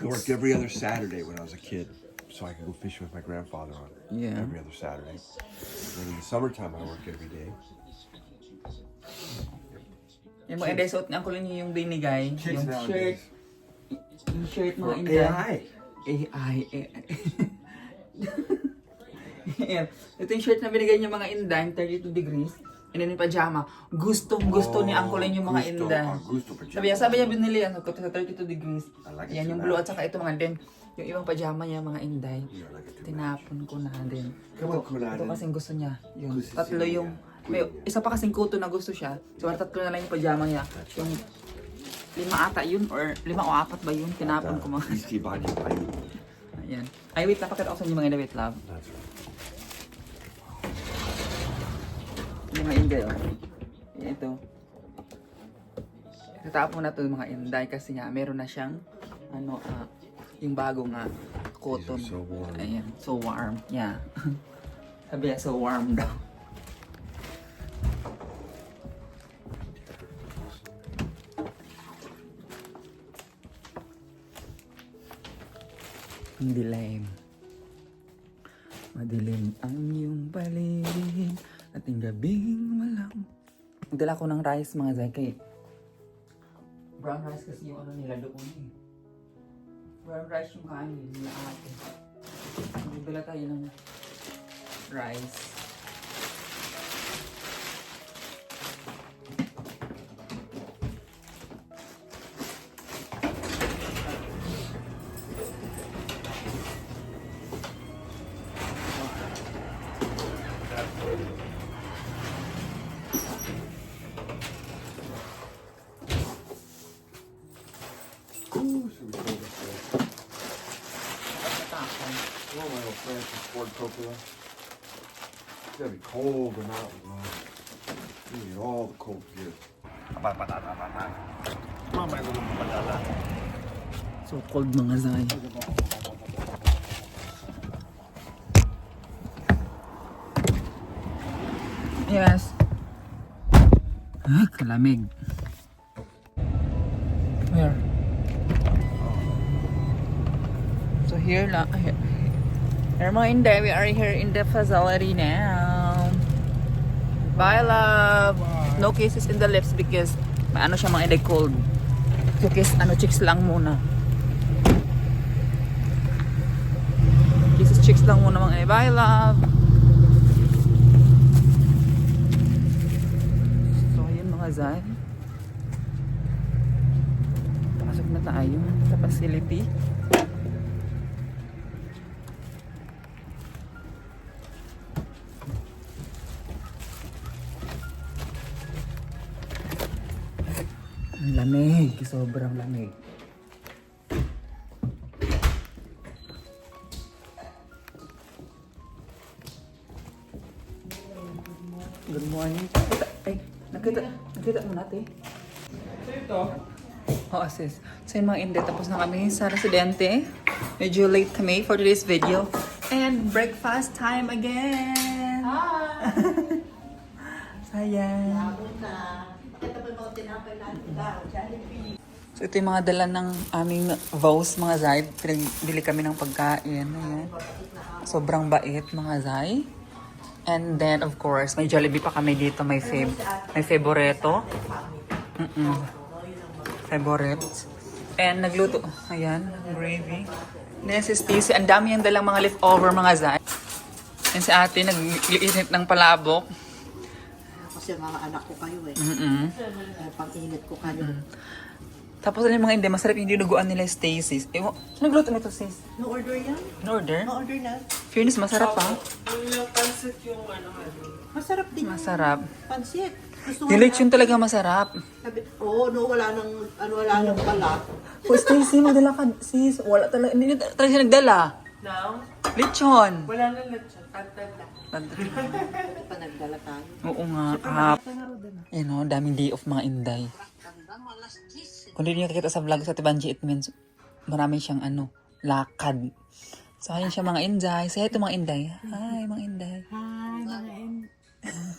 I worked every other Saturday when I was a kid, so I could go fishing with my grandfather on Yeah. every other Saturday. Then in the summertime, I work every day. Yung mga Inday, suot ni Uncle niyo yung binigay. yung shirt. Yung shirt mga For Inday. AI. AI. AI. Ayan. Ito yung shirt na binigay niyo mga Inday, 32 degrees. And then yung pajama. Gustong gusto ni Uncle yung mga gusto, Inday. ah, gusto pajama. Sabi niya, sabi niya binili yan sa 32 degrees. It Yan yung blue at saka ito mga din. Yung ibang pajama niya mga Inday. Too Tinapon ko na din. Come on, Kunanan. Ito kasing gusto niya. Yun. Gusto Tatlo siya yung... May isa pa kasing kuto na gusto siya. So tatlo na lang yung pajama niya. Yung lima ata yun or lima o apat ba yun? Tinapon ko mga. Easy body body. Ayan. Ay wait, napakita ko sa inyo mga Inday. Wait love. That's right. Mga Inday oh. Ito. Tatapon na to yung mga Inday kasi nga meron na siyang ano ah yung bagong nga cotton. So warm. Ayan, so warm. Yeah. Sabi niya, so warm daw. Nagdala ko ng rice mga zay brown rice kasi yung ano nila doon eh. Brown rice yung kanin nila ate. Nagdala tayo ng rice. Ford Coppola. It's gotta be cold in the mountains, man. You need all the cold gear. So cold mga zay. Yes. Ay, kalamig. Where? So here lang. Here, hindi. We are here in the facility now. Bye, love. No cases in the lips because ano siya mga hindi cold. So kiss, ano, chicks lang muna. Kisses chicks lang muna mga Bye, love. So, ayun mga zay. Pasok na tayo sa facility. Ang lamig. Sobrang lamig. Good morning. Nakita, ay, nakita, nakita mo natin. Ito? Oo, sis. So yun mga hindi, tapos na kami sa residente. Medyo late kami for today's video. And breakfast time again! Hi! Sayang. So ito yung mga dala ng aming vows mga Zay. Pinagbili kami ng pagkain. Ayan. Sobrang bait mga Zay. And then of course, may Jollibee pa kami dito. May fave, may favorito. Mm-mm. Favorite. And nagluto. Ayan, gravy. Then si Stacy, ang dami yung dalang mga leftover mga Zay. And si ate, nagliinit ng palabok. Kasi mga anak ko kayo eh. Mm-mm. Eh, Pang-init ko kayo. Tapos alam yung mga hindi, masarap yung dinuguan nila Stacy's. Ewan, sino nagluto nito sis? No order yan? In order? No order na? Fairness, masarap pa. Masarap din yung Masarap. pansit. Gusto mo Yung na? lechon talaga masarap. Sabi, Oo, no, wala nang, ano, wala nang pala. O Stacy, magdala ka sis. Wala talaga, hindi na talaga siya nagdala. Now, Lechon. wala na lechon. Tantad. Hindi pa nagdala tayo. Oo nga, hap. Ayun o, daming day off mga inday. Kung hindi nyo kakita sa vlog sa Tibanji, it means marami siyang ano, lakad. So, ayun siya mga inday. Say hi to mga inday. Hi, mga inday. Hi, mga in...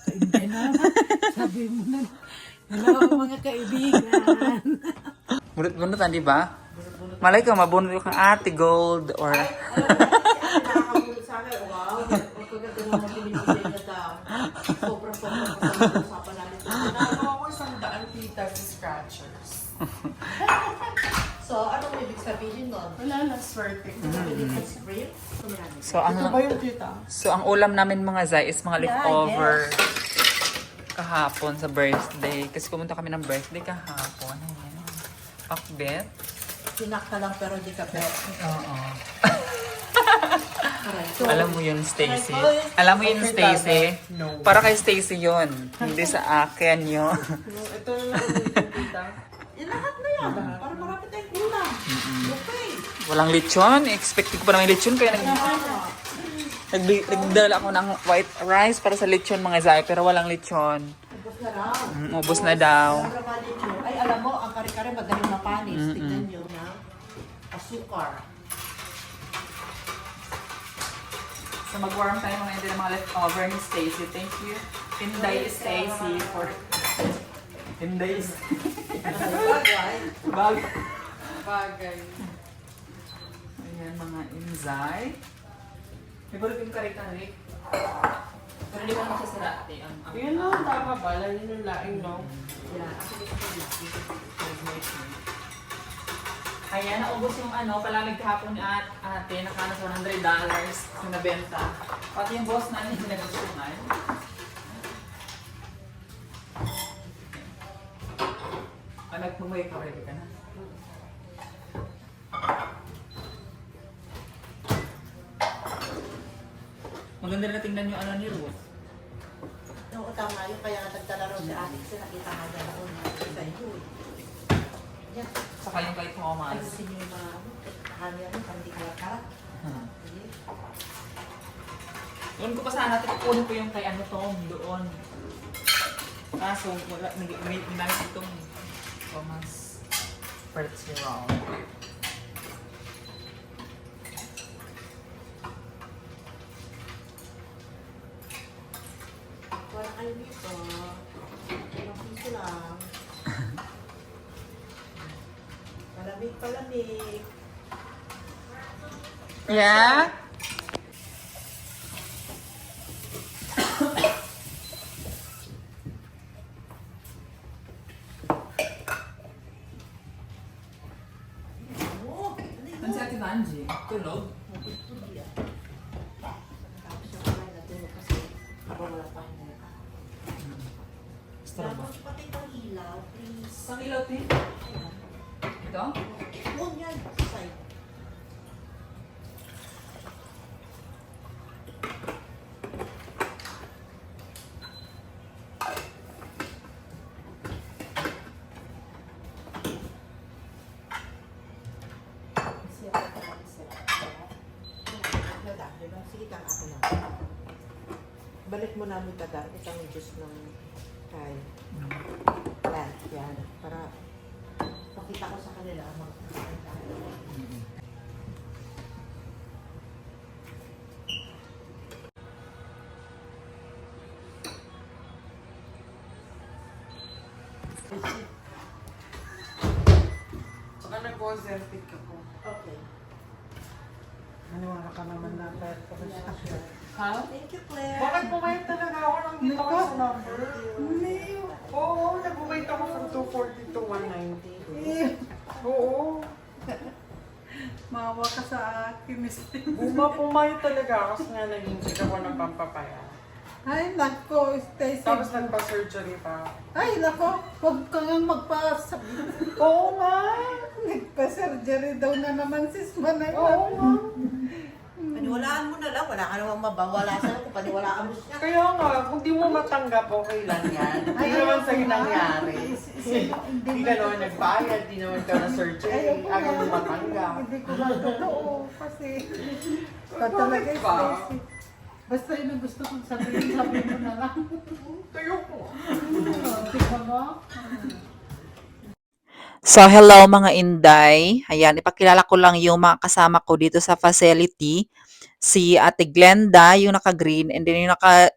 Hindi na. Sabi mo na. Hello, mga kaibigan. Bunot-bunutan, di ba? Bunot-bunot Malay ka, mabunod kang ate gold or... Nakakabulot sa akin, wow. Pagkaganda mo pinipili na daw. Sobrang-sobrang kasama usapan namin. Nagawa ko isang daan tita sa scratchers. So, anong ibig sabihin nun? Wala na, swerte. Liquid spray? Kumarami. So, ang... Ito ba yung tita? So, ang ulam namin mga Zay is mga Yeah, leftover kahapon sa birthday. Kasi pumunta kami ng birthday kahapon. Ayan. Pakbet. Sinakta lang pero di ka bet. Oo. Alam mo yun, Stacy. Alam mo yun, Stacy. No. Para kay Stacy yun. Hindi sa akin yun. Ito na lang yung. Eh, lahat na yan. Para marami tayong ulam. Okay. Walang lechon. Expected ko pa naman yung lechon. Kaya nag nagdala ako ng white rice para sa lechon mga Zay. Pero walang lechon. Ubus na raw. Mm, Ubus na daw. Ay, alam mo, ang kare-kare madaling mapanis. Tignan nyo na asukar. So mag-warm tayo mga hindi ng mga leftover ni Stacy. Thank you. Tinday Stacy for... Tinday Bagay. Bag. Bagay. Ayan mga inzay. May bulog yung kare-kare. Pero hindi ko naman sasara ate. Ang, ang, Yun lang, tama ba? Lalo yung laing, no? Yeah. Ayan, naubos yung ano, palamig kahapon ni at, ate, nakano sa $100 yung nabenta. Pati yung boss namin, hindi nagustuhan. Ah, nagmumuhay ka, ready ka na? Maganda na tingnan yung ano ni Ruth. Oo, tama yun. Kaya nga nagdala raw si Alex. Kasi nakita nga niya noon. Sa iyo. eh. Yan. Saka yung kay Thomas. Niyo yung mga ano. Kanya mo, parang di kalat-kalat. Hmm. Doon ko pa sana kukunin ko yung kay ano Tom doon. Kaso wala may may may itong Thomas Pertzerol. Wala kayo dito. Palamig, palamig. Yeah? Oo. Ano yun? Ano si Ate Vanji? Tulog? Tapos yung kamay natulog kasi habang wala pa hindi ka. Starbucks. Tapos pati itong ilaw, please. Saan ilaw tin? Ayan. Ito? Doon yan, sa side. Siya pa tayo, siya. Madam, di ba? Sige, kang ako lang. Balik mo namin tadar, isang juice ng kay plant, yan. Para pakita ko sa kanila ang mga. Saka nag-ozertic ako. Okay. Maniwala ka naman na kahit pa siya. Ha? Thank you, Claire. Bakit pumayat talaga ako nang dito ako sa number? Hindi. Oo, nag-wait ako from 240 to 190. Oo. Mawa ka sa akin, mister. Uma, pumayat talaga ako kasi nga naging sick ako ng pampapaya. Ay, nako, Stacy. Tapos nagpa-surgery pa. Ay, nako, huwag ka nga magpa Oo nga. Nagpa-surgery daw na naman sis Manay. Oo nga. Paniwalaan mo na lang. Wala ka namang mabawala sa'yo kung paniwalaan mo siya. Kaya nga, kung di mo matanggap, okay lang yan. Hindi naman sa'yo nangyari. Hindi ka naman nagbayad, di naman ka na surgery. Ayoko Ayaw mo matanggap. Hindi ko lang totoo kasi ka Bakit talaga ba? Stacy. Basta yun ang gusto kong sabihin, sabi mo na lang. Tayo ko. Tingnan mo. So, hello mga Inday. Ayan, ipakilala ko lang yung mga kasama ko dito sa facility. Si Ate Glenda, yung naka-green, and then yung naka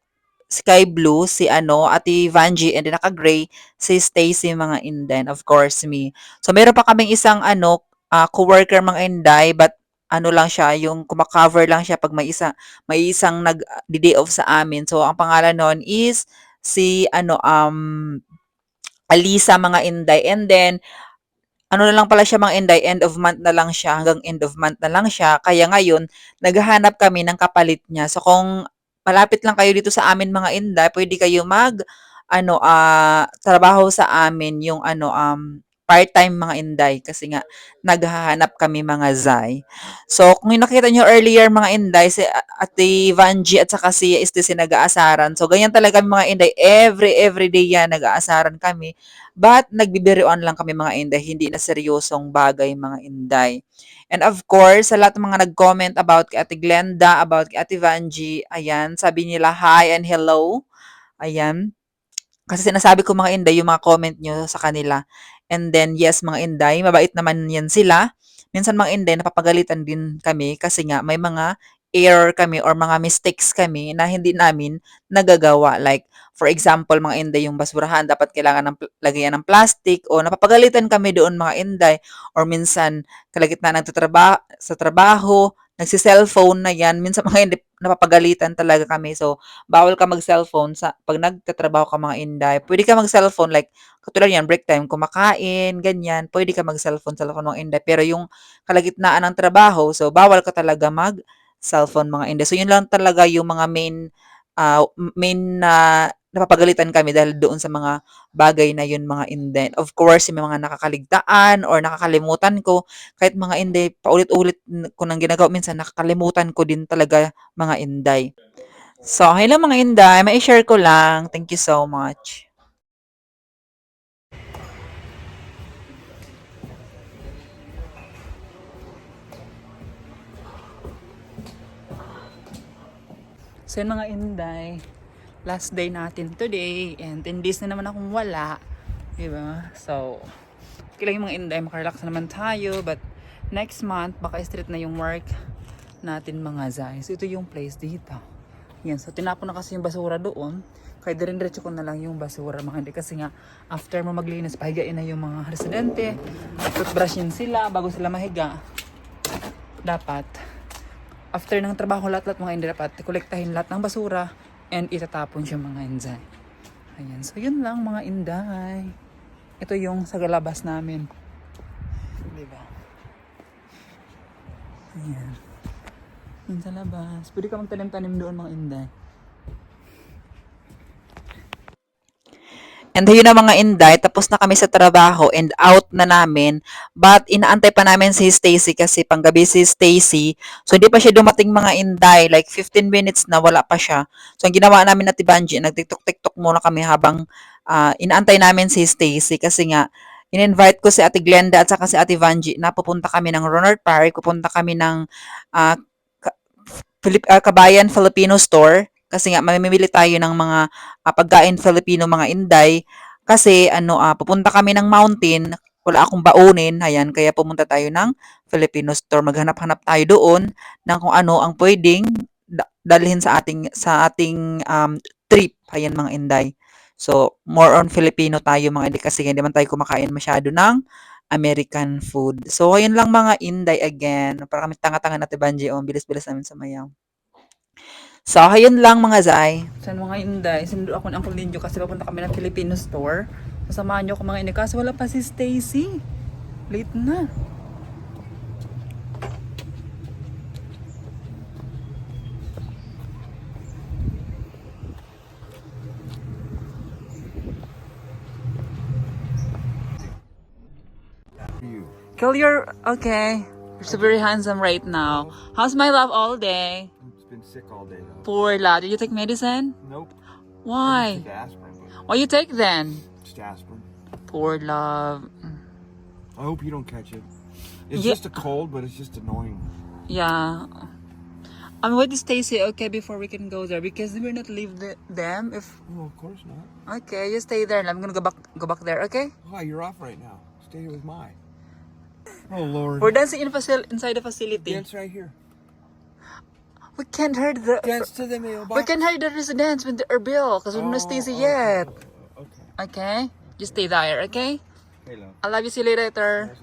sky blue, si ano, Ate Vanji, and then naka-gray, si Stacy mga Inday, and of course me. So, meron pa kaming isang ano, ah, co-worker mga Inday, but ano lang siya, yung kumakover lang siya pag may isa, may isang nag day off sa amin. So, ang pangalan nun is si, ano, um, Alisa mga Inday. And then, ano na lang pala siya mga Inday, end of month na lang siya, hanggang end of month na lang siya. Kaya ngayon, naghahanap kami ng kapalit niya. So, kung malapit lang kayo dito sa amin mga Inday, pwede kayo mag, ano, ah, trabaho sa amin, yung ano, um, part-time mga Inday. Kasi nga, naghahanap kami mga Zay. So, kung nakita nyo earlier mga Inday, si Ate Vanji at saka si Estes si nag-aasaran. So, ganyan talaga mga Inday. Every, every day yan, nag-aasaran kami. But, nagbibiroan lang kami mga Inday. Hindi na seryosong bagay mga Inday. And of course, sa lahat ng mga nag-comment about kay Ate Glenda, about kay Ate Vanji, ayan, sabi nila hi and hello. Ayan. Kasi sinasabi ko mga Inday, yung mga comment nyo sa kanila. And then, yes, mga Inday, mabait naman yan sila. Minsan mga Inday, napapagalitan din kami kasi nga may mga error kami or mga mistakes kami na hindi namin nagagawa. Like, for example, mga Inday, yung basurahan, dapat kailangan ng lagayan ng plastic o napapagalitan kami doon mga Inday or minsan kalagitnaan ng tatraba- sa trabaho, nagsi-cellphone na yan. Minsan mga Inday, napapagalitan talaga kami. So, bawal ka mag-cellphone sa pag nagtatrabaho ka mga Inday. Pwede ka mag-cellphone like katulad yan, break time, kumakain, ganyan. Pwede ka mag-cellphone, cellphone mga Inday. Pero yung kalagitnaan ng trabaho, so bawal ka talaga mag-cellphone mga Inday. So, yun lang talaga yung mga main ah, main na napapagalitan kami dahil doon sa mga bagay na yun mga Inday. Of course, yung mga nakakaligtaan or nakakalimutan ko, kahit mga Inday, paulit-ulit ko nang ginagawa, minsan nakakalimutan ko din talaga mga Inday. So, hello mga Inday, may share ko lang. Thank you so much. So yun mga Inday, last day natin today and 10 days na naman akong wala. Diba? So, okay lang yung mga Inday, makarelax na naman tayo but next month, baka street na yung work natin mga Zay. So ito yung place dito. Yan, so tinapon na kasi yung basura doon. Kaya diretso ko na lang yung basura mga Inday kasi nga after mo maglinis, pahigain na yung mga residente. Toothbrushin sila bago sila mahiga. Dapat after ng trabaho lahat-lahat mga hindi dapat kolektahin lahat ng basura and itatapon siya mga inday. Ayan. So, yun lang mga inday. Ito yung sa galabas namin. Diba? Ayan. Yun sa labas. Pwede ka magtanim-tanim doon mga inday. And yun na mga inday, tapos na kami sa trabaho and out na namin. But inaantay pa namin si Stacy kasi panggabi si Stacy. So hindi pa siya dumating mga inday, like 15 minutes na wala pa siya. So ang ginawa namin na Tibanji, nagtiktok-tiktok muna kami habang ah, inaantay namin si Stacy kasi nga in-invite ko si Ate Glenda at saka si Ate Vanji na pupunta kami ng Ronald Park, pupunta kami ng Ka- Filip- ah, Kabayan Filipino Store kasi nga mamimili tayo ng mga ah, pagkain Filipino mga inday. Kasi ano ah, pupunta kami ng mountain wala akong baunin ayan kaya pumunta tayo ng Filipino store. Maghanap-hanap tayo doon ng kung ano ang pwedeng da- dalhin sa ating sa ating um, trip ayan mga inday. So more on Filipino tayo mga inday kasi hindi man tayo kumakain masyado ng American food. So ayun lang mga inday again. Para kami tanga-tanga natin Banji oh bilis-bilis namin sa mayaw So, ayun lang mga Zay. Sa mga Inday, sinundo ako ng Uncle Ninyo kasi papunta kami ng Filipino store. Sasamahan niyo ako mga Inday kasi wala pa si Stacy. Late na. Kill your... Okay. You're so very handsome right now. How's my love all day? Been sick all day though. Poor lad. Did you take medicine? Nope. Why? Just aspirin, but Why you take then? just aspirin. Poor love. I hope you don't catch it. It's Yeah. just a cold, but it's just annoying. Yeah. I'm with Stacy, okay, before we can go there because we're not leave the, them if Oh, of course not. okay, you stay there and I'm gonna go back go back there, okay? Why you're off right now? Stay here with my. Oh Lord. We're dancing in facil- inside the facility. Dance right here. we can't hurt the Dance to the mailbox. we can hurt the residents with the Erbil because we're not stacy yet. Okay. Okay? You stay there, okay? Okay lang. I love you. See you later.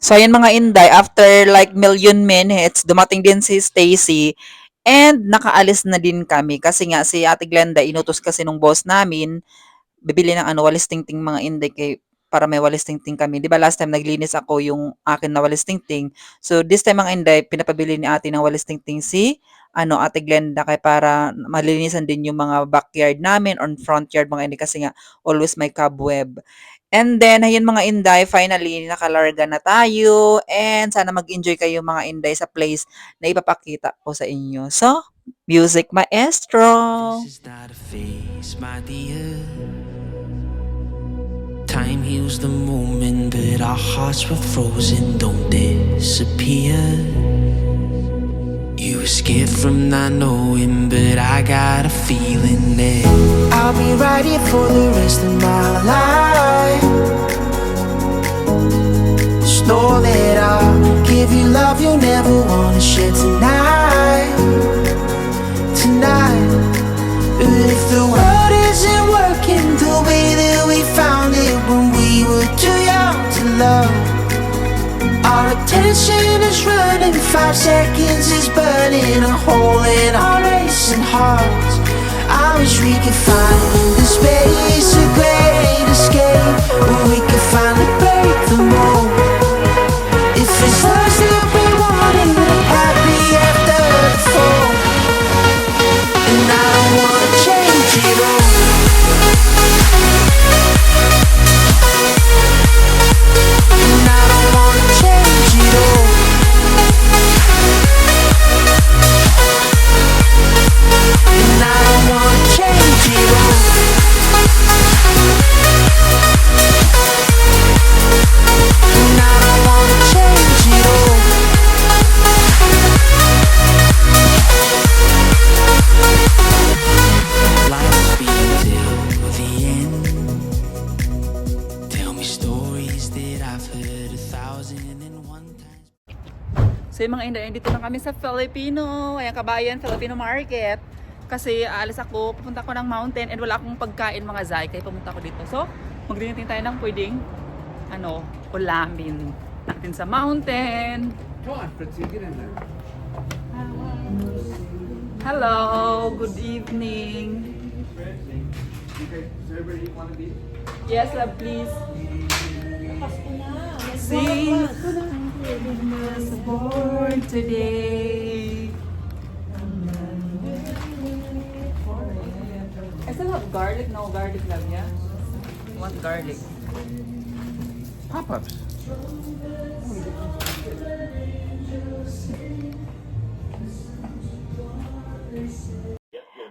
So ayan mga Inday, after like million minutes, dumating din si Stacy and nakaalis na din kami kasi nga si Ate Glenda inutos kasi nung boss namin bibili ng ano walis tingting mga Inday kay para may walis tingting kami. 'Di ba last time naglinis ako yung akin na walis tingting. So this time mga Inday pinapabili ni Ate ng walis tingting si ano Ate Glenda kay para malinisan din yung mga backyard namin on front yard mga Inday kasi nga always may cobweb. And then, ayun mga Inday, finally, nakalarga na tayo. And sana mag-enjoy kayo mga Inday sa place na ipapakita ko sa inyo. So, music maestro! This is not a phase, my dear. Time heals the moment, but our hearts were frozen, don't disappear. You escaped from not knowing, but I got a feeling that I'll be right here for the rest of my life. Just know that I'll give you love you'll never wanna share tonight. Tonight. But if the world love, our attention is running, five seconds is burning a hole in our racing hearts. I wish we could find the space, a great escape, So yung mga Inday, dito na kami sa Filipino, ayan kabayan, Filipino Market. Kasi aalis ako, pupunta ako ng mountain and wala akong pagkain mga zay, kaya pumunta ako dito. So, magdinitin tayo ng pwedeng, ano, ulamin natin sa mountain. Hello, good evening. Yes, love, please. Sing was born today. I still have garlic. No garlic, love, yeah? Want garlic. Pop-ups.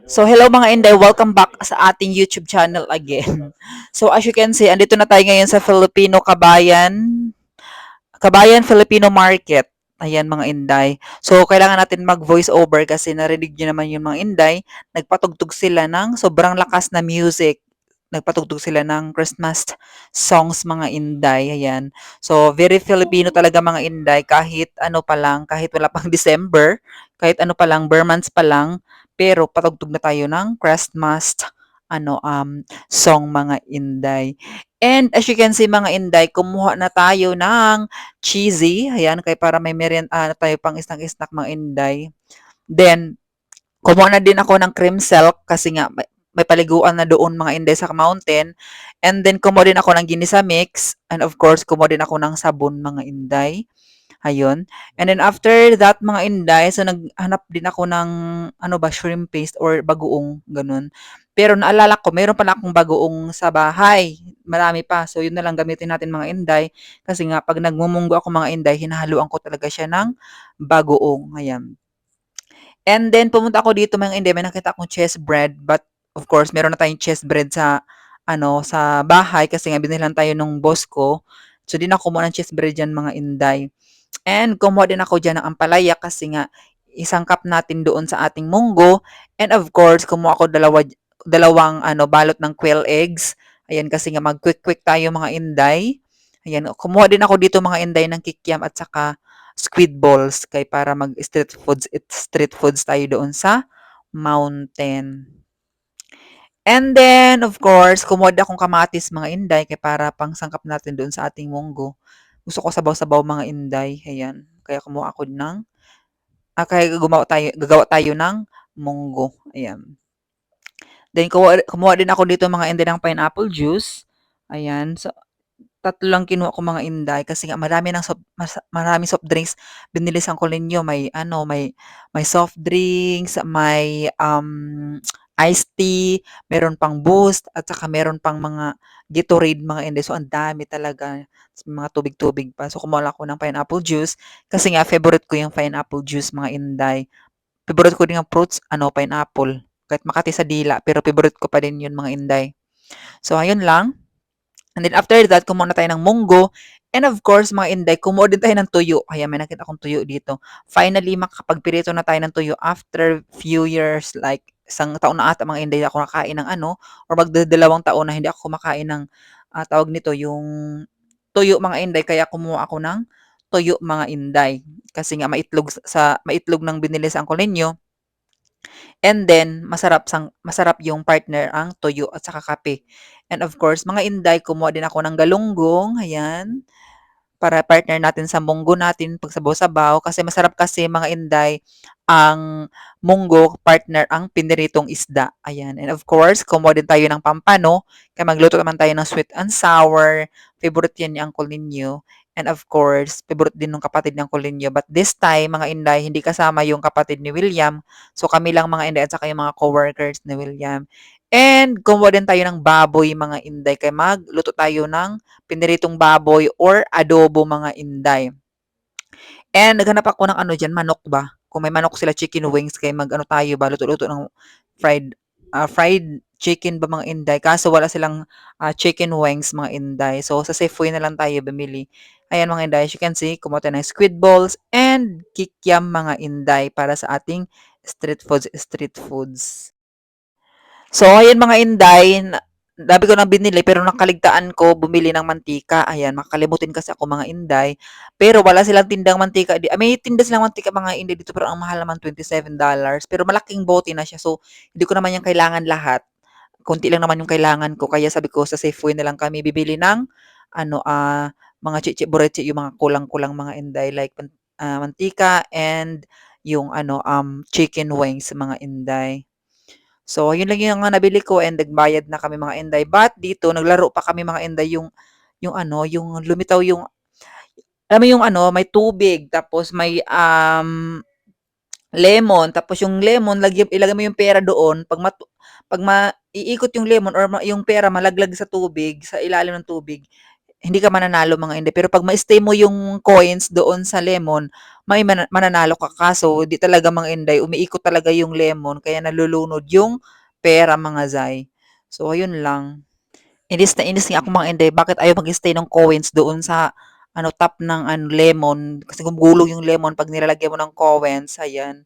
So, hello mga Inday. Welcome back sa ating YouTube channel again. So, as you can see, andito na tayo ngayon sa Filipino Kabayan. Kabayan Filipino Market. Ayan mga Inday. So, kailangan natin mag-voice over kasi narinig nyo naman yung mga Inday. Nagpatugtog sila ng sobrang lakas na music. Nagpatugtog sila ng Christmas songs mga Inday. Ayan. So, very Filipino talaga mga Inday. Kahit ano pa lang, kahit wala pang December, kahit ano pa lang, bare months pa lang, pero patugtog na tayo ng Christmas ano um song mga Inday. And as you can see mga Inday, kumuha na tayo ng cheesy. Ayan, kay para may merienda ah, tayo pang snack-snack mga Inday. Then, kumuha na din ako ng cream silk kasi nga may, may paliguan na doon mga Inday sa mountain. And then, kumuha din ako ng ginisa mix. And of course, kumuha din ako ng sabon mga Inday. Ayun. And then after that, mga Inday, so naghanap din ako ng, ano ba, shrimp paste or bagoong, ganun. Pero naalala ko, meron pala akong bagoong sa bahay. Marami pa. So, yun na lang gamitin natin mga Inday. Kasi nga, pag nagmumunggo ako mga Inday, hinahaluan ko talaga siya ng bagoong. Ayan. And then, pumunta ako dito mga Inday, may nakita akong chest bread. But, of course, meron na tayong chest bread sa, ano, sa bahay. Kasi nga, binilan tayo nung boss ko. So, di na kumuha ng chest bread dyan mga Inday. And kumuha din ako dyan ng ampalaya kasi nga isangkap natin doon sa ating munggo. And of course, kumuha ako dalawa, dalawang ano, balot ng quail eggs. Ayan kasi nga mag-quick-quick tayo mga inday. Ayan, kumuha din ako dito mga inday ng kikiam at saka squid balls kay para mag street foods street foods tayo doon sa mountain. And then, of course, kumuha akong kamatis mga inday kay para pang sangkap natin doon sa ating munggo Gusto ko sabaw-sabaw mga inday. Ayan. Kaya kumuha ako ng ah, kaya gumawa tayo, gagawa tayo ng munggo. Ayan. Then, kumuha, kumuha din ako dito mga inday ng pineapple juice. Ayan. So, tatlo lang kinuha ko mga inday kasi nga marami ng soft, marami soft drinks binilisan ko ninyo may ano may may soft drinks may um iced tea meron pang boost at saka meron pang mga Gatorade mga inday so ang dami talaga mga tubig-tubig pa. So kumuha ako ng pineapple juice. Kasi nga favorite ko yung pineapple juice mga inday. Favorite ko din ang fruits ano pineapple. Kahit makati sa dila pero favorite ko pa din yun mga inday. So ayun lang. And then after that, kumuha na tayo ng munggo. And of course, mga inday, kumuha din tayo ng tuyo. Kaya may nakita akong tuyo dito. Finally, makakapagpirito na tayo ng tuyo after few years, like isang taon na ata mga inday ako nakain ng ano, or magdadalawang taon na hindi ako kumakain ng ah, tawag nito, yung tuyo mga inday. Kaya kumuha ako ng tuyo mga inday. Kasi nga maitlog sa maitlog ng binili sa angkol ninyo. And then, masarap sang masarap yung partner ang tuyo at saka kape. And of course, mga inday, kumuha din ako ng galunggong, ayan, para partner natin sa munggo natin pag sabaw-sabaw. Kasi masarap kasi mga inday, ang munggo, partner ang piniritong isda. Ayan. And of course, kumuha din tayo ng pampano. Kaya magluto naman tayo ng sweet and sour. Favorite yan ni Uncle ninyo. And of course, favorite din ng kapatid ng Uncle ninyo. But this time, mga inday, hindi kasama yung kapatid ni William. So kami lang mga inday at saka yung mga coworkers ni William. And kumuha din tayo ng baboy mga inday. Kaya magluto tayo ng piniritong baboy or adobo mga inday. And naghanap ako ng ano dyan, manok ba? Kung may manok sila, chicken wings, kaya mag-ano tayo ba, luto-luto ng fried, ah, fried chicken ba mga inday. Kaso wala silang ah, chicken wings mga inday. So sa Safeway na lang tayo bumili. Ayan mga inday, as you can see, kumuha ng squid balls and kikiam mga inday para sa ating street foods, street foods. So, ayan mga inday, dami ko nang binili pero nakaligtaan ko bumili ng mantika. Ayan, makakalimutin kasi ako mga inday. Pero wala silang tindang mantika. Ah, may tinda silang mantika mga inday dito pero ang mahal naman $27. Pero malaking bote na siya. So, hindi ko naman yung kailangan lahat. Konti lang naman yung kailangan ko. Kaya sabi ko sa Safeway na lang kami bibili ng ano ah mga chichi burechi yung mga kulang-kulang mga inday like ah, mantika and yung ano um chicken wings mga inday. So, yun lang yung nabili ko and nagbayad na kami mga inday. But dito, naglaro pa kami mga inday yung, yung ano, yung lumitaw yung, alam mo yung ano, may tubig, tapos may um, lemon, tapos yung lemon, lagi, ilagay mo yung pera doon, pag, mat, pag ma, iikot yung lemon or ma- yung pera malaglag sa tubig, sa ilalim ng tubig, hindi ka mananalo mga inday. Pero pag ma-stay mo yung coins doon sa lemon, may mana- mananalo ka. Kaso, di talaga mga inday, umiikot talaga yung lemon, kaya nalulunod yung pera mga zay. So, ayun lang. Inis na inis nga ako mga inday, bakit ayaw mag-stay ng coins doon sa ano top ng ano lemon kasi gumugulong yung lemon pag nilalagyan mo ng coins ayan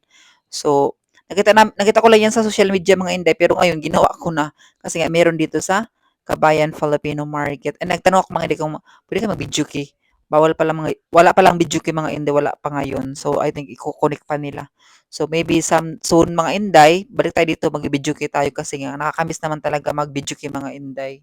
so nakita na, nakita ko lang yan sa social media mga inday pero ngayon ginawa ko na kasi nga meron dito sa Kabayan Filipino Market and nagtanong ako mga inday kung pwede ka mag-video key bawal pa lang mga wala pa lang video key mga inday wala pa ngayon. So I think i-connect pa nila. So maybe some soon mga inday balik tayo dito key tayo kasi nga nakakamiss naman talaga key mga inday.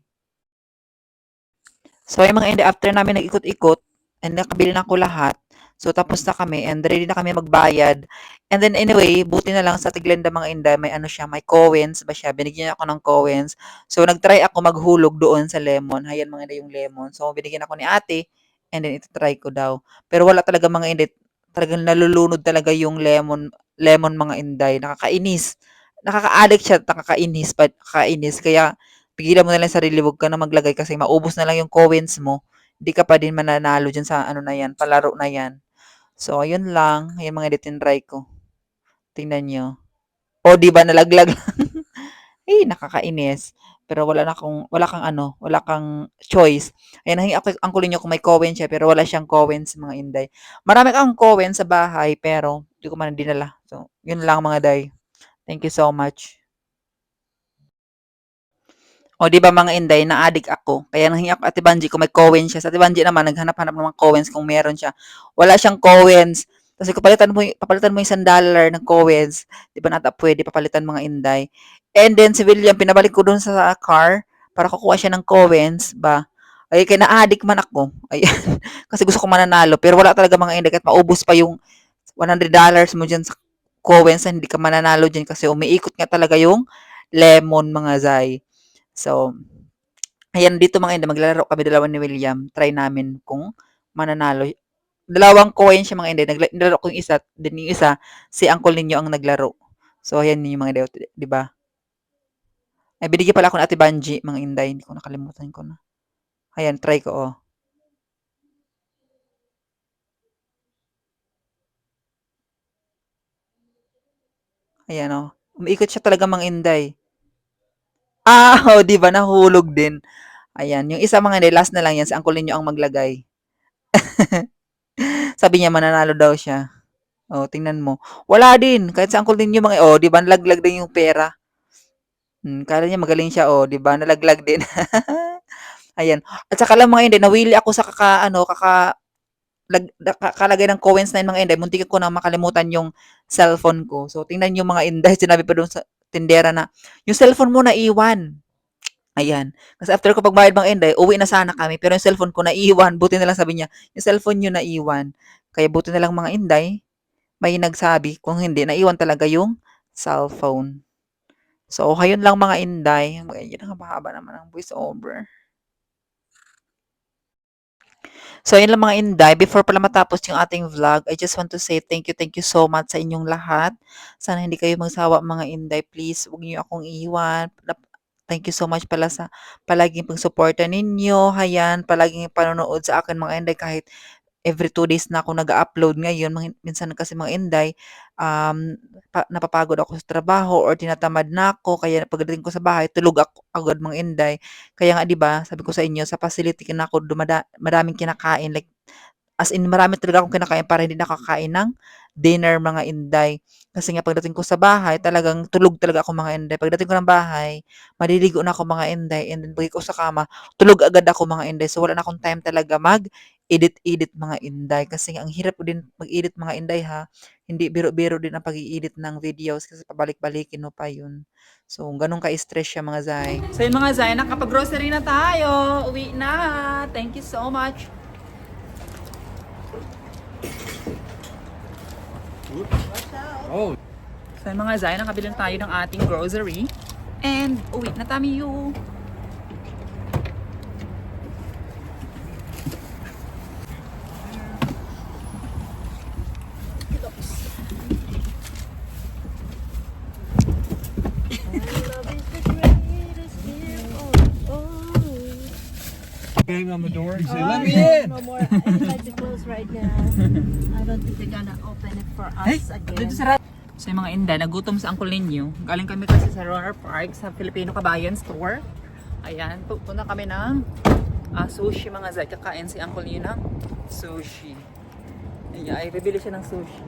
So, yung mga inday, after namin nag-ikot-ikot, and nakabili na ko lahat, so tapos na kami, and ready na kami magbayad. And then anyway, buti na lang sa Tiglenda mga inday, may ano siya, may coins ba siya, binigyan niya ako ng coins. So, nag-try ako maghulog doon sa lemon. Hayan mga inday yung lemon. So, binigyan ako ni ate, and then ito-try ko daw. Pero wala talaga mga inday, talagang nalulunod talaga yung lemon, lemon mga inday. Nakakainis. Nakaka-addict siya, nakakainis pa, nakakainis. Kaya, pigilan mo na lang sarili, wag ka na maglagay kasi maubos na lang yung coins mo. Hindi ka pa din mananalo dyan sa ano na yan, palaro na yan. So, ayun lang. Yung mga try ko. Tingnan nyo. O, di ba nalaglag lang? eh, nakakainis. Pero wala na kung, wala kang ano, wala kang choice. Ayan, nahingi ako ang kulin nyo kung may coins siya, pero wala siyang coins, mga inday. Marami kang coins sa bahay, pero hindi ko man dinala. So, yun lang mga day. Thank you so much. O, di ba mga inday, na-addict ako. Kaya nanghingi ako Ate Banji kung may coins siya. Sa Ate Banji naman, naghanap-hanap ng mga coins kung meron siya. Wala siyang coins. Kasi kung palitan mo, papalitan mo yung isang dollar ng coins, di ba nata pwede papalitan mga inday. And then si William, pinabalik ko dun sa car para kukuha siya ng coins ba. Ay, kaya na-addict man ako. Ayan. Kasi gusto ko mananalo. Pero wala talaga mga inday. Kahit maubos pa yung $100 mo dyan sa Coens, hindi ka mananalo dyan kasi umiikot nga talaga yung lemon mga zay. So, ayan dito mga inday. Maglalaro kami dalawa ni William. Try namin kung mananalo. Dalawang coin siya mga inday. Nagla- Nilaro ko yung isa. Then yung isa, si uncle ninyo ang naglaro. So, ayan yung mga inday. Di ba? Ay, binigyan pala ako ng Ate Banji, mga inday. Hindi ko nakalimutan ko na. Ayan, try ko, oh. Ayan, oh. Umiikot siya talaga, mga inday. Ah, oh, di ba? Nahulog din. Ayan, yung isa mga inday, last na lang yan. Si uncle ninyo ang maglagay. Sabi niya, mananalo daw siya. Oh, tingnan mo. Wala din. Kahit sa uncle ninyo, mga, oh, di ba? Nalaglag din yung pera. Hmm, kala niya magaling siya, oh, 'di ba? Nalaglag din. Ayan. At saka lang mga hindi, nawili ako sa kaka ano, kaka lag, kalagay ng coins na yun, mga inday. Muntik ko na makalimutan yung cellphone ko. So, tingnan yung mga inday. Sinabi pa doon sa tindera na, yung cellphone mo naiwan. Ayan. Kasi after ko pagbayad mga inday, uwi na sana kami. Pero yung cellphone ko naiwan. Buti na lang sabi niya, yung cellphone nyo naiwan. Kaya buti na lang mga inday, may nagsabi. Kung hindi, naiwan talaga yung cellphone. So, ayun lang mga inday. Magiging nakabahaba naman ang voice over. So, yun lang mga inday. Before pala matapos yung ating vlog, I just want to say thank you, thank you so much sa inyong lahat. Sana hindi kayo magsawa mga inday. Please, huwag niyo akong iwan. Nap- Thank you so much pala sa palaging pagsuporta ninyo. Hayan, palaging panonood sa akin mga inday kahit every two days na ako nag-upload ngayon. Mga- Minsan kasi mga inday, um, pa- napapagod ako sa trabaho or tinatamad na ako. Kaya pagdating ko sa bahay, tulog ako agad mga inday. Kaya nga 'di ba, sabi ko sa inyo, sa facility na ako dumada maraming kinakain like as in marami talaga akong kinakain para hindi nakakain ng dinner mga inday. Kasi nga pagdating ko sa bahay, talagang tulog talaga ako mga inday. Pagdating ko ng bahay, maliligo na ako mga inday and then pag ko sa kama, tulog agad ako mga inday. So wala na akong time talaga mag edit-edit mga inday kasi ang hirap din mag-edit mga inday ha. Hindi biro-biro din ang pag-i-edit ng videos kasi pabalik-balikin mo pa yun. So, ganun ka-stress siya mga Zay. So, yun mga Zay, nakapag-grocery na tayo. Uwi na. Thank you so much. Oh, So, yun mga Zay, nakabili na tayo ng ating grocery. And, uwi na tayo. Bang on the door and say, "Let me in." No more inside the clothes right now. I don't think they're gonna open it for us again. So, yung mga inday, nagutom sa angkol ninyo. Galing kami kasi sa Roar Park, sa Filipino Kabayan Store. Ayan, pupunta kami ng ah, sushi mga Zay. Kakain si angkol niyo ng sushi. Ayan, ay bibili siya ng sushi.